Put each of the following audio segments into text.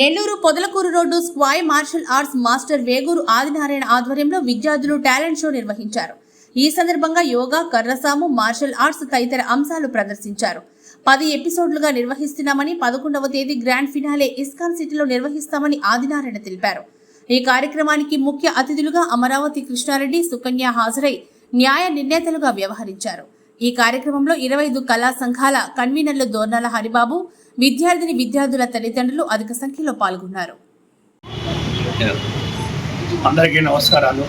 Nellore Podalakuru road Sqay martial arts master Veguru Adinarayana ఆధ్వర్యంలో విద్యార్థులు talent show నిర్వహించారు. ఈ సందర్భంగా యోగా కర్రసాము మార్షల్ ఆర్ట్స్ తదితర అంశాలు ప్రదర్శించారు. పది ఎపిసోడ్లుగా నిర్వహిస్తున్నామని పదకొండవ తేదీ గ్రాండ్ ఫినాలే ఇస్కాన్ సిటీలో నిర్వహిస్తామని ఆదినారాయణ తెలిపారు. ఈ కార్యక్రమానికి ముఖ్య అతిథులుగా అమరావతి కృష్ణారెడ్డి సుకన్య హాజరై న్యాయ నిర్ణేతలుగా వ్యవహరించారు. ఈ కార్యక్రమంలో ఇరవై ఐదు కళా సంఘాల కన్వీనర్లు దోర్నాల హరిబాబు విద్యార్థిని విద్యార్థుల తల్లిదండ్రులు అధిక సంఖ్యలో పాల్గొన్నారు. అందరికీ నమస్కారాలు.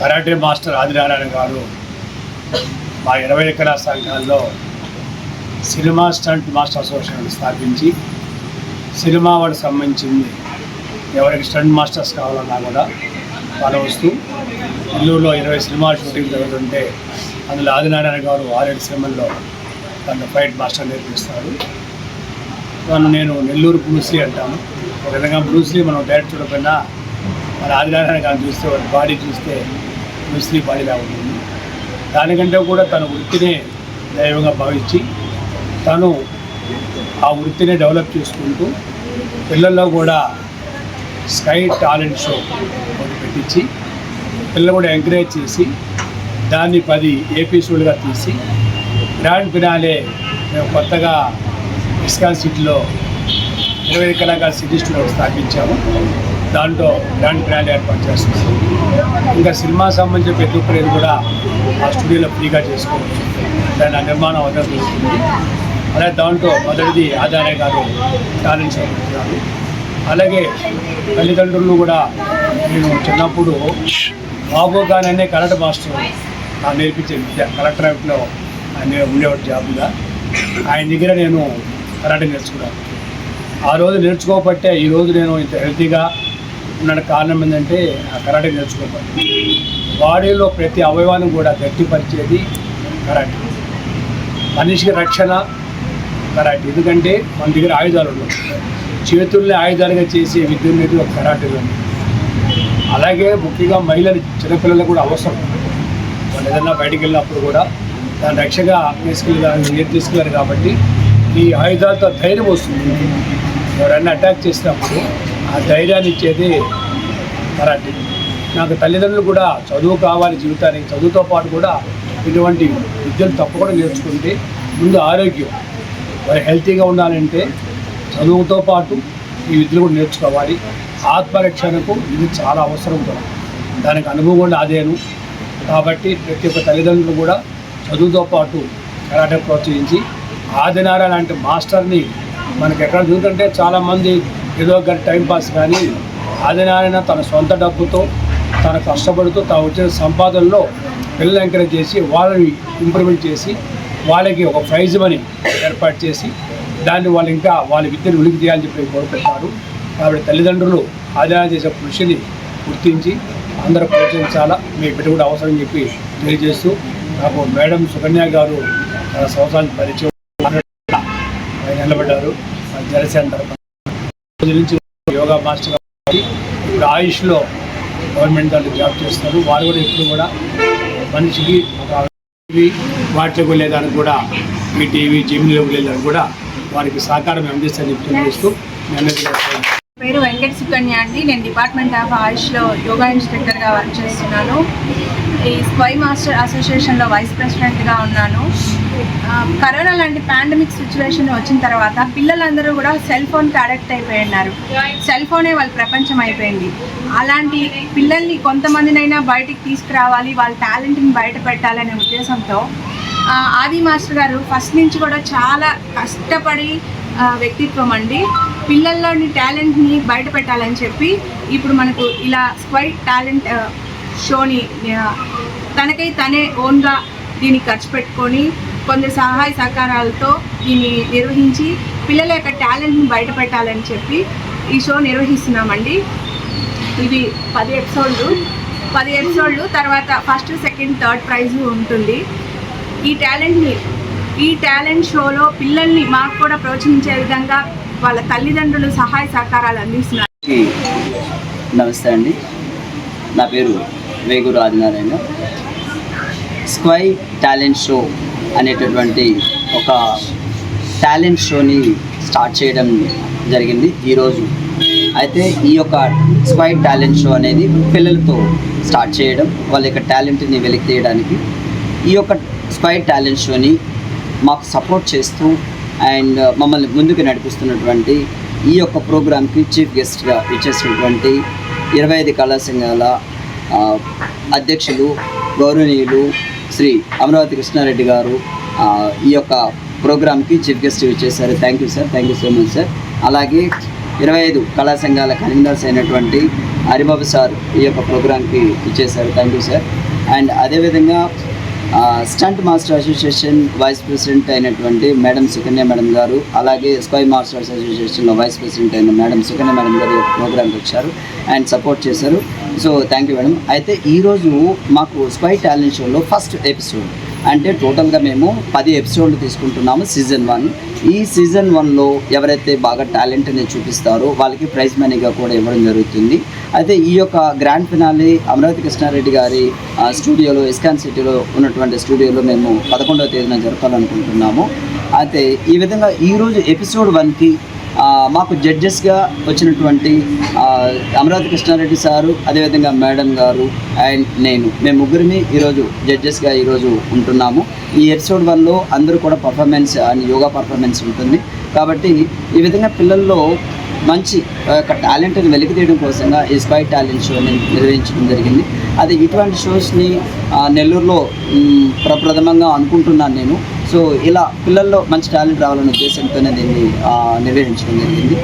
కరాటే మాస్టర్ ఆదినారాయణ గారు మా ఇరవై ఎకరా సంఘాల్లో సినిమా స్టంట్ మాస్టర్ అసోసియేషన్ స్థాపించి సినిమా వాడికి సంబంధించింది ఎవరికి స్టంట్ మాస్టర్స్ కావాలన్నా కూడా వాళ్ళ వస్తూ నెల్లూరులో ఇరవై సినిమా షూటింగ్ జరుగుతుంటే అందులో ఆదినారాయణ గారు ఆరేడు సినిమాల్లో తన ఫైట్ మాస్టర్ నేర్పిస్తారు. తను నేను నెల్లూరు బ్రూస్లీ అంటాను. ఒక విధంగా బ్రూస్లీ మనం డైరెక్ట్ చూడకుండా మన ఆదినారాయణ గారిని చూస్తే వాడి బాడీ చూస్తే బ్రూస్లీ బాడీలా ఉంటుంది దానికంటే కూడా తన వృత్తినే దైవంగా భావించి తను ఆ వృత్తిని డెవలప్ చేసుకుంటూ పిల్లల్లో కూడా స్కై టాలెంట్ షో ఒకటి పెట్టించి పిల్లలు కూడా ఎంకరేజ్ చేసి దాన్ని పది ఏపీసోడ్గా తీసి గ్రాండ్ ఫినాలే మేము కొత్తగా ఇస్కాన్ సిటీలో ఇరవై కళాకార సిటీ స్టూడియో స్థాపించాము. దాంట్లో గ్రాండ్ ఫినాలే ఏర్పాటు చేస్తుంది ఇంకా సినిమా సంబంధించిన ప్రతి ఒక్కరు కూడా ఆ స్టూడియోలో ఫ్రీగా చేసుకోవచ్చు. దాని నిర్మాణం అవుతా జరుగుతుంది. అలాగే దాంట్లో మొదటిది ఆచార్య గారు టాలెంట్ అలాగే తల్లిదండ్రులు కూడా నేను చిన్నప్పుడు బాబు గారు అనే కరెంట్ మాస్టర్ నేర్పించే విద్య. కలెక్టరేట్లో ఆయన ఉండేవాడు జాబ్గా. ఆయన దగ్గర నేను కరాటే నేర్చుకున్నాను. ఆ రోజు నేర్చుకోబట్టే ఈ రోజు నేను ఇంత హెల్తీగా ఉన్న కారణం ఏంటంటే ఆ కరాటే నేర్చుకోబట్టి బాడీలో ప్రతి అవయవాన్ని కూడా గట్టిపరిచేది కరాటే. మనిషికి రక్షణ కరాటే. ఎందుకంటే మన దగ్గర ఆయుధాలు ఉన్నాయి చేతుల్ని ఆయుధాలుగా చేసే విద్య అనేది ఒక కరాటేలో ఉంది. అలాగే ముఖ్యంగా మహిళలు చిన్నపిల్లలకు కూడా అవసరం. వాళ్ళు ఏదైనా బయటికి వెళ్ళినప్పుడు కూడా దాని రక్షగా తీసుకెళ్ళి ఏది తీసుకెళ్ళారు కాబట్టి ఈ ఆయుధాలతో ధైర్యం వస్తుంది. ఎవరైనా అటాక్ చేసినప్పుడు ఆ ధైర్యాన్ని ఇచ్చేది కరాటే నాకు తల్లిదండ్రులు కూడా చదువు కావాలి జీవితానికి. చదువుతో పాటు కూడా ఇటువంటి విద్యలు తప్పకుండా నేర్చుకుంటే ముందు ఆరోగ్యం. వారు హెల్తీగా ఉండాలంటే చదువుతో పాటు ఈ విద్యలు కూడా నేర్చుకోవాలి. ఆత్మరక్షణకు ఇది చాలా అవసరం కూడా. దానికి అనుభవం కూడా అదేను. కాబట్టి ప్రతి ఒక్క తల్లిదండ్రులు కూడా చదువుతో పాటు కరాటే ప్రోత్సహించి ఆదినార లాంటి మాస్టర్ని మనకి ఎక్కడ చూస్తుంటే చాలామంది ఏదో ఒక టైంపాస్ కానీ ఆదినారాయణ తన సొంత డబ్బుతో తన కష్టపడుతూ తాను వచ్చిన సంపాదనలో పిల్లలు ఎంకరేజ్ చేసి వాళ్ళని ఇంప్రూవ్మెంట్ చేసి వాళ్ళకి ఒక ప్రైజ్ మనీ ఏర్పాటు చేసి దాన్ని వాళ్ళు ఇంకా వాళ్ళ విద్యను ఉలికి తీయాలని చెప్పి కోరుకుంటారు కాబట్టి తల్లిదండ్రులు ఆదాయం చేసే కృషిని గుర్తించి అందరూ ప్రోత్సహించాలా? మీ బిడ్డ కూడా అవసరం అని చెప్పి తెలియజేస్తూ నాకు మేడం సుకన్య గారు సంవత్సరానికి పరిచయం నిలబడ్డారు. జనసేన తరఫున నుంచి యోగా మాస్టర్ ఇప్పుడు ఆయుష్లో గవర్నమెంట్ వాళ్ళు జాబ్ చేస్తారు వారు కూడా ఇప్పుడు కూడా మనిషికి ఒక వాటిలోకి వెళ్ళేదానికి కూడా మీ టీవీ జిమ్లోకి వెళ్ళేదానికి కూడా వారికి సహకారం అందిస్తారని చెప్పి తెలియజేస్తూ మీ పేరు వెంకట సుకన్య అండి. నేను డిపార్ట్మెంట్ ఆఫ్ ఆయుష్లో యోగా ఇన్స్ట్రక్టర్గా వర్క్ చేస్తున్నాను. ఈ స్పై మాస్టర్ అసోసియేషన్లో వైస్ ప్రెసిడెంట్గా ఉన్నాను. కరోనా లాంటి పాండమిక్ సిచ్యువేషన్ వచ్చిన తర్వాత పిల్లలందరూ కూడా సెల్ ఫోన్కి అడక్ట్ అయిపోయి ఉన్నారు సెల్ ఫోనే వాళ్ళ ప్రపంచం అయిపోయింది. అలాంటి పిల్లల్ని కొంతమందినైనా బయటికి తీసుకురావాలి వాళ్ళ టాలెంట్ని బయట పెట్టాలనే ఉద్దేశంతో ఆది మాస్టర్ గారు ఫస్ట్ నుంచి కూడా చాలా కష్టపడి వ్యక్తిత్వం అండి. పిల్లల్లోని టాలెంట్ని బయట పెట్టాలని చెప్పి ఇప్పుడు మనకు ఇలా స్క్వై టాలెంట్ షోని తనకై తనే ఓన్గా దీన్ని ఖర్చు పెట్టుకొని కొందరు సహాయ సహకారాలతో దీన్ని నిర్వహించి పిల్లల యొక్క టాలెంట్ని బయట పెట్టాలని చెప్పి ఈ షో నిర్వహిస్తున్నామండి. ఇది పది ఎపిసోడ్లు. పది ఎపిసోడ్లు తర్వాత ఫస్ట్ సెకండ్ థర్డ్ ప్రైజ్ ఉంటుంది. ఈ టాలెంట్ని ఈ టాలెంట్ షోలో పిల్లల్ని మాకు కూడా ప్రోత్సహించే విధంగా వాళ్ళ తల్లిదండ్రులు సహాయ సహకారాలు అందిస్తున్నారు. నమస్తే అండి. నా పేరు వేగూరు ఆదినారాయణ. స్క్వై టాలెంట్ షో అనేటటువంటి ఒక టాలెంట్ షోని స్టార్ట్ చేయడం జరిగింది ఈరోజు. అయితే ఈ యొక్క స్క్వై టాలెంట్ షో అనేది పిల్లలతో స్టార్ట్ చేయడం వాళ్ళ యొక్క టాలెంట్ని వెలికి తీయడానికి ఈ యొక్క స్క్వైడ్ టాలెంట్ షోని మాకు సపోర్ట్ చేస్తూ అండ్ uh, మమ్మల్ని ముందుకు నడిపిస్తున్నటువంటి ఈ యొక్క ప్రోగ్రామ్కి చీఫ్ గెస్ట్గా ఇచ్చేసినటువంటి ఇరవై ఐదు కళా సంఘాల uh, అధ్యక్షులు గౌరవనీయులు శ్రీ అమరావతి కృష్ణారెడ్డి గారు uh, ఈ యొక్క ప్రోగ్రామ్కి చీఫ్ గెస్ట్ ఇచ్చేసారు thank you sir thank you so much sir అలాగే ఇరవై ఐదు కళా సంఘాల కన్వీనర్స్ అయినటువంటి హరిబాబు సార్ ఈ యొక్క ప్రోగ్రామ్కి ఇచ్చేసారు థ్యాంక్ యూ సార్ అండ్ అదేవిధంగా stunt master association vice president అయినటువంటి మేడం సుకన్య మేడం గారు అలాగే స్కై మాస్టర్స్ అసోసియేషన్లో వైస్ ప్రెసిడెంట్ అయిన మేడం సుకన్య మేడం గారు ప్రోగ్రామ్కి వచ్చారు అండ్ సపోర్ట్ చేశారు. సో థ్యాంక్ యూ మేడం అయితే ఈరోజు మాకు స్కై టాలెంట్ షోలో ఫస్ట్ ఎపిసోడ్ అంటే టోటల్గా మేము పది ఎపిసోడ్లు తీసుకుంటున్నాము సీజన్ వన్. ఈ సీజన్ వన్లో ఎవరైతే బాగా టాలెంట్ని చూపిస్తారో వాళ్ళకి ప్రైజ్ మనీగా కూడా ఇవ్వడం జరుగుతుంది. అయితే ఈ యొక్క గ్రాండ్ ఫినాలి అమరావతి కృష్ణారెడ్డి గారి స్టూడియోలో ఇస్కాన్ సిటీలో ఉన్నటువంటి స్టూడియోలో మేము పదకొండవ తేదీన జరపాలనుకుంటున్నాము. అయితే ఈ విధంగా ఈరోజు ఎపిసోడ్ వన్కి మాకు జడ్జెస్గా వచ్చినటువంటి అమరావతి కృష్ణారెడ్డి సారు అదేవిధంగా మేడం గారు అండ్ నేను. మేము ముగ్గురిని ఈరోజు జడ్జెస్గా ఈరోజు ఉంటున్నాము. ఈ ఎపిసోడ్ వన్లో అందరూ కూడా పర్ఫార్మెన్స్ అండ్ యోగా పర్ఫార్మెన్స్ ఉంటుంది. కాబట్టి ఈ విధంగా పిల్లల్లో మంచి యొక్క టాలెంట్ని వెలికి తీయడం కోసంగా ఈ స్పై టాలెంట్ షోని నిర్వహించడం జరిగింది. అది ఇటువంటి షోస్ని నెల్లూరులో ప్రప్రథమంగా అనుకుంటున్నాను నేను. సో ఇలా పిల్లల్లో మంచి టాలెంట్ రావాలనే ఉద్దేశంతోనే దీన్ని నిర్వహించడం జరిగింది.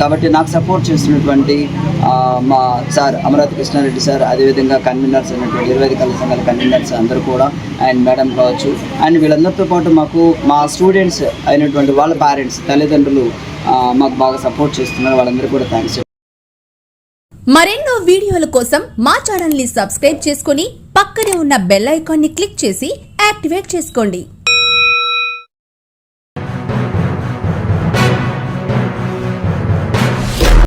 కాబట్టి నాకు సపోర్ట్ చేసినటువంటి మా సార్ అమరావతి కృష్ణారెడ్డి సార్ అదేవిధంగా కన్వీనర్స్ అయినటువంటి ఇరవై ఐదు కళ సంఘాల కన్వీనర్స్ అందరూ కూడా అండ్ మేడం కావచ్చు అండ్ వీళ్ళందరితో పాటు మాకు మా స్టూడెంట్స్ అయినటువంటి వాళ్ళ పేరెంట్స్ తల్లిదండ్రులు మాకు బాగా సపోర్ట్ చేస్తున్నారు. వాళ్ళందరూ కూడా థ్యాంక్స్ మరెన్నో వీడియోల కోసం మా ఛానల్ని సబ్స్క్రైబ్ చేసుకుని పక్కనే ఉన్న బెల్ ఐకాన్ని క్లిక్ చేసి యాక్టివేట్ చేసుకోండి.